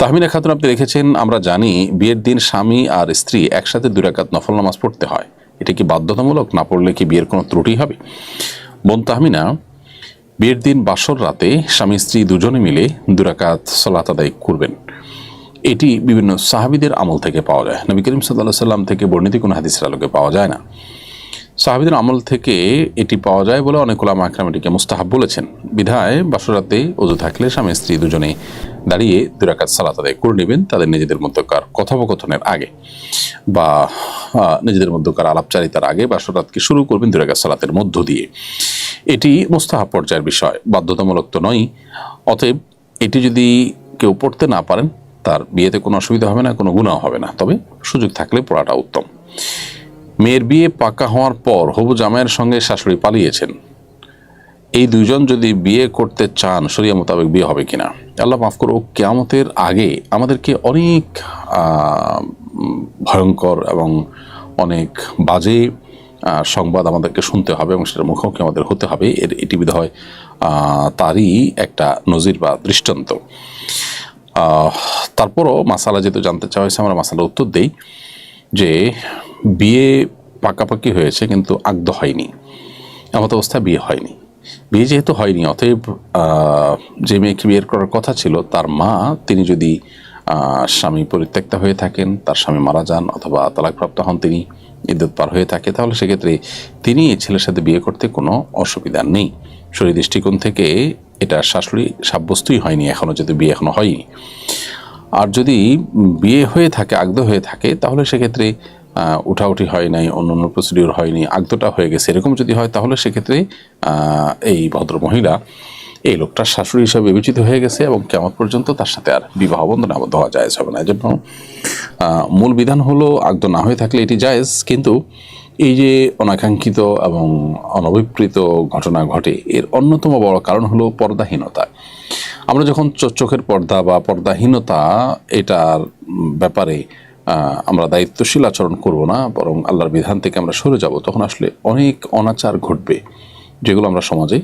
তাহমিনা খাতুন আপনি দেখেছেন আমরা জানি বিয়ের দিন স্বামী আর স্ত্রী একসাথে দুই রাকাত নফল নামাজ পড়তে হয়। এটা কি বাধ্যতামূলক? না পড়লে কি বিয়ের কোনো ত্রুটি হবে? বোন তাহমিনা, বিয়ের দিন বাসর রাতে স্বামী স্ত্রী দুজনে মিলে দুরাকাত সলাত আদায় করবেন। এটি বিভিন্ন সাহাবিদের আমল থেকে পাওয়া যায়। নবী করিম সাল্লাহ সাল্লাম থেকে বর্ণিত কোনো হাদিসের আলোকে পাওয়া যায় না। সাহাবিদের আমল থেকে এটি পাওয়া যায় বলে অনেক ওলামা আকরাম এটিকে মুস্তাহাব বলেছেন। বিধায় বাসরাতে অজু থাকলে স্বামী স্ত্রী দুজনে দাঁড়িয়ে দুরাকাত সালাত আদায় করে নেবেন, তাদের নিজেদের মধ্যকার কথোপকথনের আগে বা নিজেদের মধ্যকার আলাপচারিতার আগে বাসরাতকে শুরু করবেন দুরাকাত সালাতের মধ্য দিয়ে। এটি মুস্তাহাব পর্যায়ের বিষয়, বাধ্যতামূলক তো নয়। অতএব এটি যদি কেউ পড়তে না পারেন, তার বিয়েতে কোনো অসুবিধা হবে না, কোনো গুণাও হবে না। তবে সুযোগ থাকলে পড়াটা উত্তম। মেয়ের বিয়ে পাকা হওয়ার পর হবু জামাইয়ের সঙ্গে শাশুড়ি পালিয়েছেন। এই দুজন যদি বিয়ে করতে চান, শরিয়া মোতাবেক বিয়ে হবে কিনা? আল্লাহ মাফ করো কেয়ামতের আগে আমাদেরকে অনেক ভয়ঙ্কর এবং অনেক বাজে সংবাদ আমাদেরকে শুনতে হবে এবং সেটার মুখোমুখি আমাদের হতে হবে। এর এটি হয় তারই একটা নজির বা দৃষ্টান্ত। তারপরও মাসালা যেহেতু জানতে চাওয়া হয়েছে, আমরা মাসালা উত্তর দেই যে বিয়ে পাকাপাকি হয়েছে, কিন্তু আগ্ধ হয়নি এমত অবস্থায় বিয়ে হয়নি। বিয়ে যেহেতু হয়নি, অতএব যে মেয়েকে বিয়ের করার কথা ছিল, তার মা, তিনি যদি স্বামী পরিত্যক্তা হয়ে থাকেন, তার স্বামী মারা যান অথবা তালাকপ্রাপ্ত হন তিনি ইদ্যুৎ পার হয়ে থাকে, তাহলে সেক্ষেত্রে তিনি এই ছেলের সাথে বিয়ে করতে কোনো অসুবিধা নেই। শরীর দৃষ্টিকোণ থেকে এটা শাশুড়ি সাব্যস্তই হয়নি এখনও যদি বিয়ে এখনও হয়নি আর যদি বিয়ে হয়ে থাকে আগদ হয়ে থাকে, তাহলে সেক্ষেত্রে উঠাউঠি হয় নাই অন্য অন্য প্রসিডিওর হয়নি আগদটা হয়ে গেছে। এরকম যদি হয়, তাহলে সেক্ষেত্রে এই ভদ্র মহিলা এই লোকটার শাশুড়ি হিসাবে বিবেচিত হয়ে গেছে এবং কেমন পর্যন্ত তার সাথে আর বিবাহ বন্ধনে আবদ্ধ হওয়া যায় হবে না। এজন্য মূল বিধান হলো আগদ না হয়ে থাকলে এটি জায়েজ, কিন্তু এই যে অনাকাঙ্ক্ষিত এবং অনভিপ্রেত ঘটনা ঘটে, এর অন্যতম বড় কারণ হলো পর্দাহীনতা। আমরা যখন চোখের পর্দা বা পর্দাহীনতা, এটার ব্যাপারে আমরা দায়িত্বশীল আচরণ করব না, বরং আল্লাহর বিধান থেকে আমরা সরে যাব। তখন আসলে অনেক অনাচার ঘটবে, যেগুলো আমরা সমাজে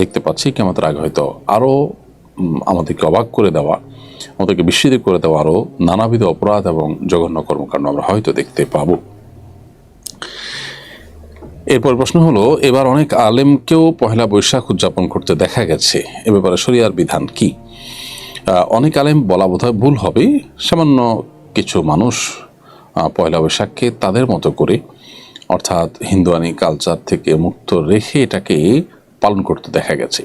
দেখতে পাচ্ছি। কেমতের আগে হয়তো আরও আমাদেরকে অবাক করে দেওয়া, আমাদেরকে বিস্মিত করে দেওয়া আরও নানাবিধ অপরাধ এবং জঘন্য কর্মকাণ্ড আমরা হয়তো দেখতে পাবো। এরপর প্রশ্ন হলো, এবার অনেক আলেমকেও পহেলা বৈশাখ উদযাপন করতে দেখা গেছে। এ ব্যাপারে শরিয়ার বিধান কি? অনেক আলেম বলা বোধহয় ভুল হবে। সামান্য কিছু মানুষ পয়লা বৈশাখকে তাদের মতো করে, অর্থাৎ হিন্দুয়ানি কালচার থেকে মুক্ত রেখে এটাকে পালন করতে দেখা গেছে।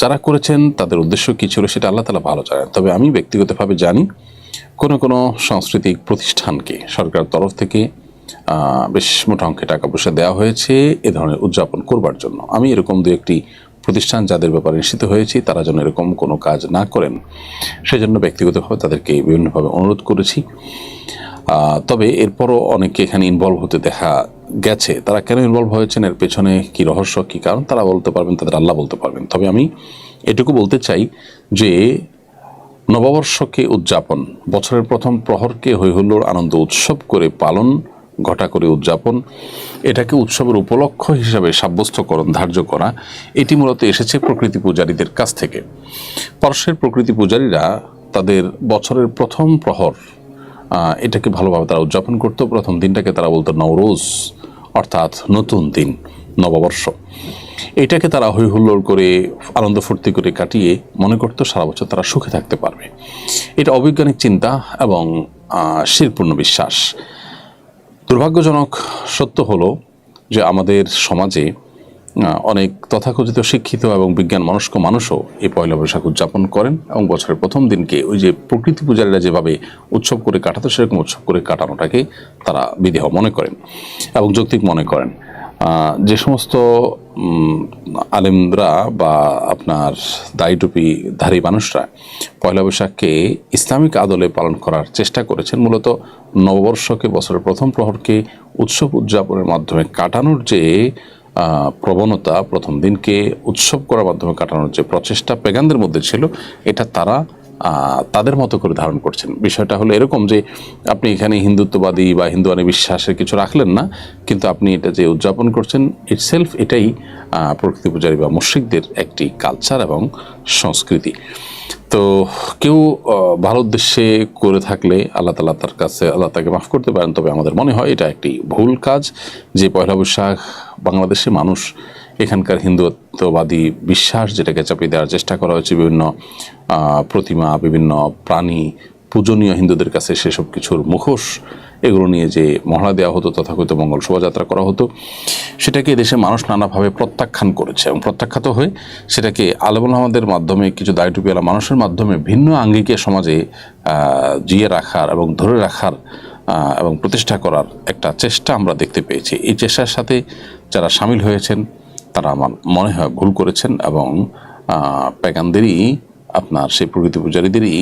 যারা করেছেন, তাদের উদ্দেশ্য কী ছিল সেটা আল্লাহ তালা ভালো জানেন। তবে আমি ব্যক্তিগতভাবে জানি, কোনো কোনো সাংস্কৃতিক প্রতিষ্ঠানকে সরকার তরফ থেকে বেশ মোটা অঙ্কে টাকা পয়সা দেওয়া হয়েছে এ ধরনের উদযাপন করবার জন্য। আমি এরকম দু একটি প্রতিষ্ঠান যাদের ব্যাপারে নিশ্চিত হয়েছি, তারা যেন এরকম কোনো কাজ না করেন। সেজন্য ব্যক্তিগতভাবে তাদেরকে বিভিন্নভাবে অনুরোধ করেছি। তবে এরপরও অনেকে এখানে ইনভলভ হতে দেখা গেছে। তারা কেন ইনভলভ হয়েছেন, এর পেছনে কি রহস্য, কি কারণ, তারা বলতে পারবেন, তাদের আল্লাহ বলতে পারবেন। তবে আমি এটুকু বলতে চাই যে, নববর্ষকে উদযাপন, বছরের প্রথম প্রহরকে হৈহুল্লোর আনন্দ উৎসব করে পালন ঘটা করে উদযাপন, এটাকে উৎসবের উপলক্ষ হিসাবে সাব্যস্তকরণ ধার্য করা, এটি মূলত এসেছে প্রকৃতি পূজারীদের কাছ থেকে। পারস্যের প্রকৃতি পূজারীরা তাদের বছরের প্রথম প্রহর এটাকে ভালোভাবে তারা উদযাপন করতো। প্রথম দিনটাকে তারা বলতো নওরোজ, অর্থাৎ নতুন দিন, নববর্ষ। এটাকে তারা হই হুল্লোড় করে, আনন্দ ফুর্তি করে কাটিয়ে মনে করতো সারা বছর তারা সুখে থাকতে পারবে। এটা অবৈজ্ঞানিক চিন্তা এবং শিরপূর্ণ বিশ্বাস। দুর্ভাগ্যজনক সত্য হলো যে আমাদের সমাজে অনেক তথাকথিত শিক্ষিত এবং বিজ্ঞান মনস্ক মানুষও এই পয়লা বৈশাখ উদযাপন করেন এবং বছরের প্রথম দিনকে ওই যে প্রকৃতি পূজারীরা যেভাবে উৎসব করে কাটাতো, সেরকম উৎসব করে কাটানোটাকে তারা বিদেহ মনে করেন এবং যৌক্তিক মনে করেন। যে সমস্ত আলেমরা বা আপনার দায়ীটুপি ধারী মানুষরা পয়লা বৈশাখকে ইসলামিক আদলে পালন করার চেষ্টা করেছেন, মূলত নববর্ষকে, বছরের প্রথম প্রহরকে উৎসব উদযাপনের মাধ্যমে কাটানোর যে প্রবণতা, প্রথম দিনকে উৎসব করার মাধ্যমে কাটানোর যে প্রচেষ্টা পেগানদের মধ্যে ছিল, এটা তারা তাদের মতো করে ধারণ করছেন। বিষয়টা হলো এরকম যে, আপনি এখানে হিন্দুত্ববাদী বা হিন্দুয়ানি বিশ্বাসের কিছু রাখলেন না, কিন্তু আপনি এটা যে উদযাপন করছেন ইটসেলফ এটাই প্রকৃতি পূজারী বা মুশ্রিকদের একটি কালচার এবং সংস্কৃতি। তো কেউ ভালো উদ্দেশ্যে করে থাকলে আল্লাহ তালা তার কাছে, আল্লাহ তাকে মাফ করতে পারেন, তবে আমাদের মনে হয় এটা একটি ভুল কাজ যে পয়লা বৈশাখ বাংলাদেশে মানুষ এখানকার হিন্দুত্ববাদী বিশ্বাস যেটাকে চাপিয়ে দেওয়ার চেষ্টা করা হয়েছে বিভিন্ন প্রতিমা, বিভিন্ন প্রাণী, পূজনীয় হিন্দুদের কাছে সেসব কিছুর মুখোশ, এগুলো নিয়ে যে মহড়া দেওয়া হতো, তথাকথিত মঙ্গল শোভাযাত্রা করা হতো, সেটাকে দেশের মানুষ নানাভাবে প্রত্যাখ্যান করেছে এবং প্রত্যাখ্যাত হয়ে সেটাকে আলমুল আমাদের মাধ্যমে, কিছু দায়টুপিওয়ালা মানুষের মাধ্যমে ভিন্ন আঙ্গিকে সমাজে জিয়ে রাখার এবং ধরে রাখার এবং প্রতিষ্ঠা করার একটা চেষ্টা আমরা দেখতে পেয়েছি। এই চেষ্টার সাথে যারা সামিল হয়েছেন তারা আমার মনে হয় ভুল করেছেন এবং প্যাগানদেরই আপনার সেই প্রকৃতি পূজারীদেরই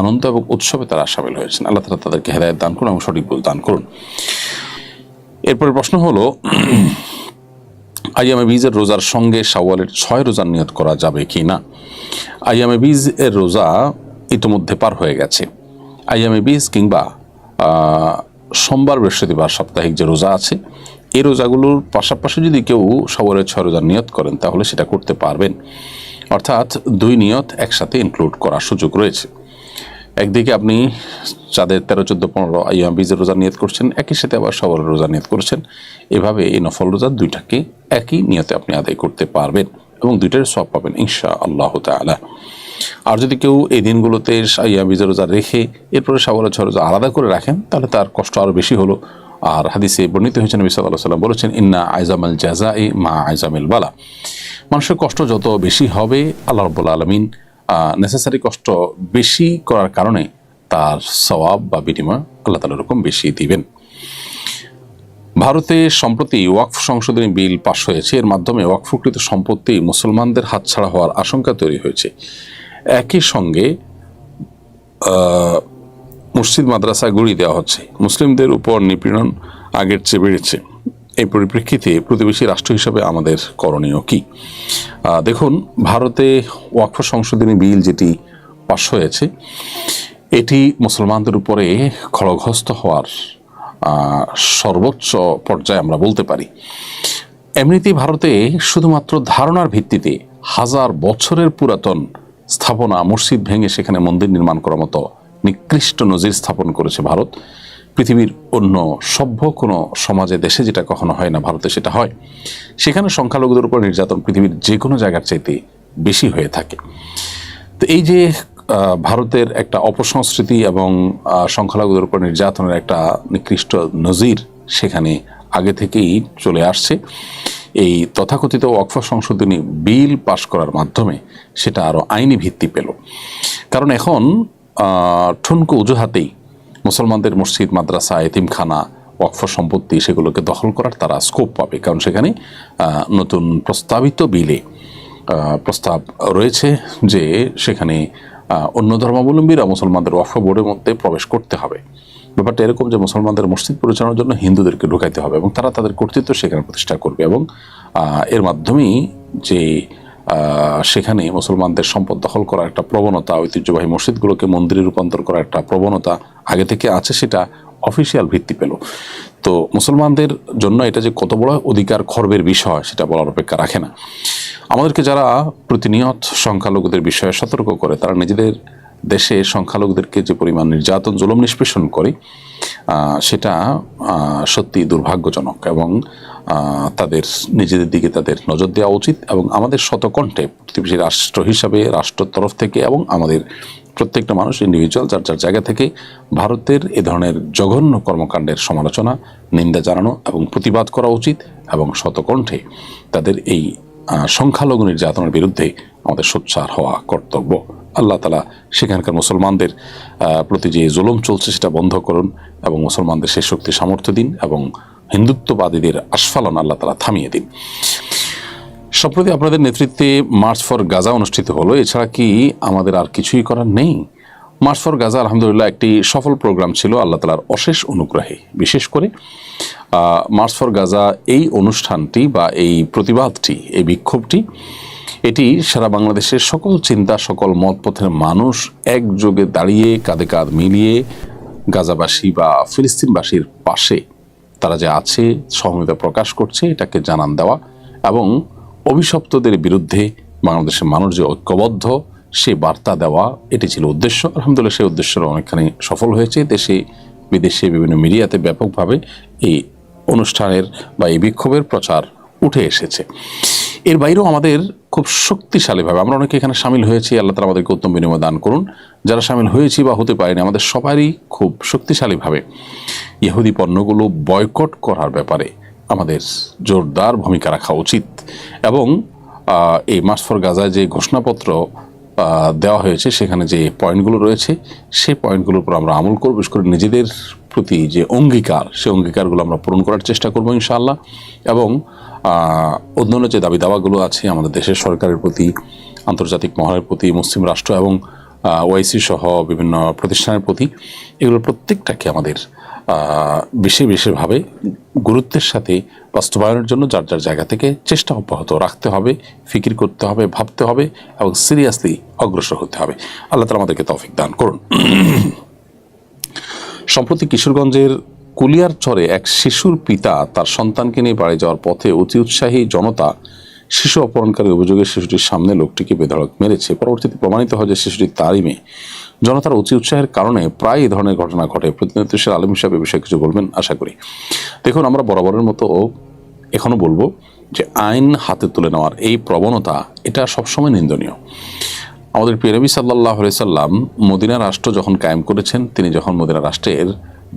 আনন্দ এবং উৎসবে তারা সামিল হয়েছেন। আল্লাহ তালা তাদেরকে হেদায়ত দান করুন এবং সঠিক বুঝ দান করুন। এরপরে প্রশ্ন হলো, আইয়ামে বীজের রোজার সঙ্গে শাওয়ালের ছয় রোজার নিয়ত করা যাবে কি না? আইয়ামে বীজ এর রোজা ইতিমধ্যে পার হয়ে গেছে। আইয়ামে বীজ কিংবা সোমবার বৃহস্পতিবার সাপ্তাহিক যে রোজা আছে এই রোজাগুলোর পাশাপাশি যদি কেউ সবরের ছয় রোজার নিয়ত করেন, তাহলে সেটা করতে পারবেন। অর্থাৎ দুই নিয়ত একসাথে ইনক্লুড করার সুযোগ রয়েছে। একদিকে আপনি চাঁদের তেরো, চোদ্দ, পনেরো আইয়াম বীজের রোজা নিয়ত করছেন, একই সাথে আবার সবার রোজা নিয়ত করছেন। এভাবে এই নফল রোজা দুইটাকে একই নিয়তে আপনি আদায় করতে পারবেন এবং দুইটার সব পাবেন ইনশা আল্লাহ তালা আর যদি কেউ এই দিনগুলোতে আইয়াম বীজের রোজা রেখে এরপরে সাবরের ছ রোজা আলাদা করে রাখেন, তাহলে তার কষ্ট আরও বেশি হলো। আর হাদিসে বর্ণিত হয়েছে নবী সাল্লাহ সাল্লাম বলেছেন, ইন্না আইজামাল জাজা এ মা আইজামিল বালা। মানুষের কষ্ট যত বেশি হবে, আল্লাহ রব্বুল আলমিন নেসেসারি কষ্ট বেশি করার কারণে তার সওয়াব বা বিনিময় আল্লাহ তালা রকম বেশি দিবেন। ভারতে সম্প্রতি ওয়াকফ সংশোধনী বিল পাশ হয়েছে। এর মাধ্যমে ওয়াকফকৃত সম্পত্তি মুসলমানদের হাতছাড়া হওয়ার আশঙ্কা তৈরি হয়েছে। একই সঙ্গে মসজিদ মাদ্রাসা গুড়িয়ে দেওয়া হচ্ছে। মুসলিমদের উপর নিপীড়ন আগের চেয়ে বেড়েছে। এই পরিপ্রেক্ষিতে প্রতিবেশী রাষ্ট্র হিসেবে আমাদের করণীয় কি? দেখুন, ভারতে ওয়াকফ সংশোধনী বিল যেটি পাশ হয়েছে, এটি মুসলমানদের উপরে খড়গহস্ত হওয়ার সর্বোচ্চ পর্যায়ে আমরা বলতে পারি। এমনিতেই ভারতে শুধুমাত্র ধারণার ভিত্তিতে হাজার বছরের পুরাতন স্থাপনা মসজিদ ভেঙে সেখানে মন্দির নির্মাণ করার মতো নিকৃষ্ট নজির স্থাপন করেছে ভারত। পৃথিবীর অন্য সভ্য কোনো সমাজে, দেশে যেটা কখনো হয় না, ভারতে সেটা হয়। সেখানে সংখ্যালঘুদের উপর নির্যাতন পৃথিবীর যে কোনো জায়গার চাইতে বেশি হয়ে থাকে। তো এই যে ভারতের একটা অপসংস্কৃতি এবং সংখ্যালঘুদের উপর নির্যাতনের একটা নিকৃষ্ট নজির সেখানে আগে থেকেই চলে আসছে। এই তথাকথিত ওয়াকফ সংশোধনী বিল পাশ করার মাধ্যমে সেটা আরও আইনি ভিত্তি পেল। কারণ এখন ঠুনকো অজুহাতেই মুসলমানদের মসজিদ, মাদ্রাসা, এতিমখানা, ওয়াকফ সম্পত্তি সেগুলোকে দখল করার তারা স্কোপ পাবে। কারণ সেখানে নতুন প্রস্তাবিত বিলে প্রস্তাব রয়েছে যে সেখানে অন্য ধর্মাবলম্বীরা মুসলমানদের ওয়াকফ বোর্ডের মধ্যে প্রবেশ করতে হবে। ব্যাপারটা এরকম যে মুসলমানদের মসজিদ পরিচালনার জন্য হিন্দুদেরকে ঢুকাইতে হবে এবং তারা তাদের কর্তৃত্ব সেখানে প্রতিষ্ঠা করবে এবং এর মাধ্যমেই যে সেখানে মুসলমানদের সম্পদ দখল করার একটা প্রবণতা, ঐতিহ্যবাহী মসজিদগুলোকে মন্দিরে রূপান্তর করার একটা প্রবণতা আগে থেকে আছে, সেটা অফিসিয়াল ভিত্তি পেল। তো মুসলমানদের জন্য এটা যে কত বড় অধিকার খর্বের বিষয়, সেটা বলার অপেক্ষা রাখে না। আমাদেরকে যারা প্রতিনিয়ত সংখ্যালঘুদের বিষয়ে সতর্ক করে, তারা নিজেদের দেশে সংখ্যালঘুদেরকে যে পরিমাণ নির্যাতন, জুলম, নিষ্পেষণ করে সেটা সত্যি দুর্ভাগ্যজনক এবং তাদের নিজেদের দিকে তাদের নজর দেওয়া উচিত এবং আমাদের শতকণ্ঠে প্রতিবেশী রাষ্ট্র হিসাবে, রাষ্ট্রের তরফ থেকে এবং আমাদের প্রত্যেকটা মানুষ ইন্ডিভিজুয়াল যার যার জায়গা থেকে ভারতের এ ধরনের জঘন্য কর্মকাণ্ডের সমালোচনা, নিন্দা জানানো এবং প্রতিবাদ করা উচিত এবং শতকণ্ঠে তাদের এই সংখ্যালঘু নির্যাতনের বিরুদ্ধে আমাদের সোচ্চার হওয়া কর্তব্য। আল্লাহ তালা সেখানকার মুসলমানদের প্রতি যে জুলুম চলছে সেটা বন্ধ করুন এবং মুসলমানদের সেই শক্তি সামর্থ্য দিন এবং হিন্দুত্ববাদীদের আস্ফালন আল্লাহ তালা থামিয়ে দিন। সম্প্রতি আপনাদের নেতৃত্বে মার্চ ফর গাজা অনুষ্ঠিত হলো। এছাড়া কি আমাদের আর কিছুই করার নেই? মার্চ ফর গাজা আলহামদুলিল্লাহ একটি সফল প্রোগ্রাম ছিল আল্লাহ তালার অশেষ অনুগ্রহে। বিশেষ করে মার্চ ফর গাজা এই অনুষ্ঠানটি বা এই প্রতিবাদটি, এই বিক্ষোভটি, এটি সারা বাংলাদেশের সকল চিন্তা, সকল মতপথের মানুষ একযোগে দাঁড়িয়ে, কাঁধে কাঁধ মিলিয়ে গাজাবাসী বা ফিলিস্তিনবাসীর পাশে তারা যে আছে, সহমতা প্রকাশ করছে, এটাকে জানান দেওয়া এবং অভিশপ্তদের বিরুদ্ধে বাংলাদেশের মানুষ যে ঐক্যবদ্ধ, সে বার্তা দেওয়া, এটি ছিল উদ্দেশ্য। আলহামদুলিল্লাহ, সেই উদ্দেশ্যটা অনেকখানি সফল হয়েছে। দেশে, বিদেশে বিভিন্ন মিডিয়াতে ব্যাপকভাবে এই অনুষ্ঠানের বা এই বিক্ষোভের প্রচার উঠে এসেছে। এর বাইরেও আমাদের খুব শক্তিশালীভাবে, আমরা অনেকে এখানে সামিল হয়েছি, আল্লাহ তালা আমাদেরকে উত্তম বিনিময় দান করুন। যারা সামিল হয়েছি বা হতে পারেনি, আমাদের সবারই খুব শক্তিশালীভাবে ইহুদি পণ্যগুলো বয়কট করার ব্যাপারে আমাদের জোরদার ভূমিকা রাখা উচিত। এবং এই মাস ফর গাজায় যে ঘোষণাপত্র দেওয়া হয়েছে, সেখানে যে পয়েন্টগুলো রয়েছে সেই পয়েন্টগুলোর উপর আমরা আমল করব। বিশেষ করে নিজেদের প্রতি যে অঙ্গীকার, সেই অঙ্গীকারগুলো আমরা পূরণ করার চেষ্টা করব ইনশাআল্লাহ। এবং অন্যান্য যে দাবি দাওয়াগুলো আছে, আমাদের দেশের সরকারের প্রতি, আন্তর্জাতিক মহলের প্রতি, মুসলিম রাষ্ট্র এবং ওয়াইসি সহ বিভিন্ন প্রতিষ্ঠানের প্রতি এগুলোর প্রত্যেকটাকে আমাদের বেশি বেশিভাবে গুরুত্বের সাথে বাস্তবায়নের জন্য যার যার জায়গা থেকে চেষ্টা অব্যাহত রাখতে হবে, ফিকির করতে হবে, ভাবতে হবে এবং সিরিয়াসলি অগ্রসর হতে হবে। আল্লাহ তালা আমাদেরকে তৌফিক দান করুন। সম্প্রতি কিশোরগঞ্জের কুলিয়ার চরে এক শিশুর পিতা তার সন্তানকে নিয়ে বাড়ি যাওয়ার পথে অতি উৎসাহী জনতা শিশু অপহরণকারী অভিযোগে শিশুটির সামনে লোকটিকে বেধড়ক মেরেছে। পরবর্তীতে প্রমাণিত হয় যে শিশুটি তারই মেয়ে। জনতার অতি উৎসাহের কারণে প্রায় এই ধরনের ঘটনা ঘটে। প্রতিনিধিত্বশীল আলম হিসাবে বিষয়ে কিছু বলবেন, আশা করি। দেখুন, আমরা বরাবরের মতো এখনও বলব যে আইন হাতে তুলে নেওয়ার এই প্রবণতা, এটা সবসময় নিন্দনীয়। আমাদের পিরবি সাল্লাহ সাল্লাম মদিনা রাষ্ট্র যখন কায়েম করেছেন, তিনি যখন মদিনা রাষ্ট্রের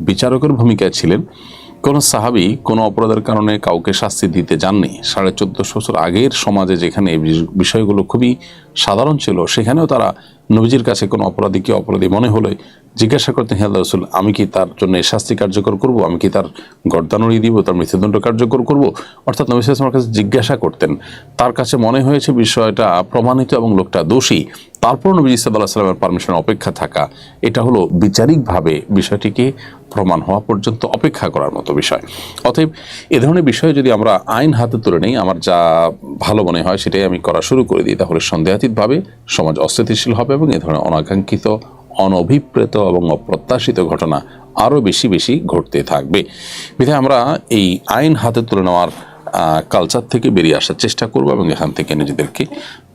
বিচারকের ভূমিকায় ছিলেন, কোন সাহাবি কোনো অপরাধের কারণে কাউকে শাস্তি দিতে যাননি। সাড়ে চোদ্দশো বছর আগের সমাজে যেখানে এই বিষয়গুলো খুবই সাধারণ ছিল, সেখানেও তারা নবীজির কাছে কোনো অপরাধীকে অপরাধী মনে হলে জিজ্ঞাসা করতেন হিয়াল রসুল, আমি কি তার জন্য শাস্তি কার্যকর করব? আমি কি তার গর্দানুড়ি দিব, তার মৃত্যুদণ্ড কার্যকর করব? অর্থাৎ নবী সাল্লামের কাছে জিজ্ঞাসা করতেন। তার কাছে মনে হয়েছে বিষয়টা প্রমাণিত এবং লোকটা দোষী। তারপর নবী সাল্লাহ সাল্লামের পারমিশন অপেক্ষা থাকা। এটা হলো বিচারিকভাবে বিষয়টিকে প্রমাণ হওয়া পর্যন্ত অপেক্ষা করার মতো বিষয়। অতএব এ ধরনের বিষয়ে যদি আমরা আইন হাতে তুলে নিই, আমার যা ভালো মনে হয় সেটাই আমি করা শুরু করে দিই, তাহলে সন্দেহাতীতভাবে সমাজ অস্থিতিশীল হবে এবং এ ধরনের অনাকাঙ্ক্ষিত, অনভিপ্রেত এবং অপ্রত্যাশিত ঘটনা আরও বেশি বেশি ঘটতে থাকবে। বিধায় আমরা এই আইন হাতে তুলে নেওয়ার কালচার থেকে বেরিয়ে আসার চেষ্টা করব এবং এখান থেকে নিজেদেরকে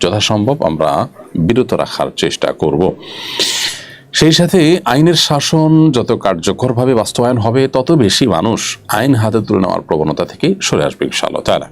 যথাসম্ভব আমরা বিরত রাখার চেষ্টা করব। সেই সাথে আইনের শাসন যত কার্যকরভাবে বাস্তবায়ন হবে, তত বেশি মানুষ আইন হাতে তুলে নেওয়ার প্রবণতা থেকে সরে আসবে ইনশাআল্লাহ তারা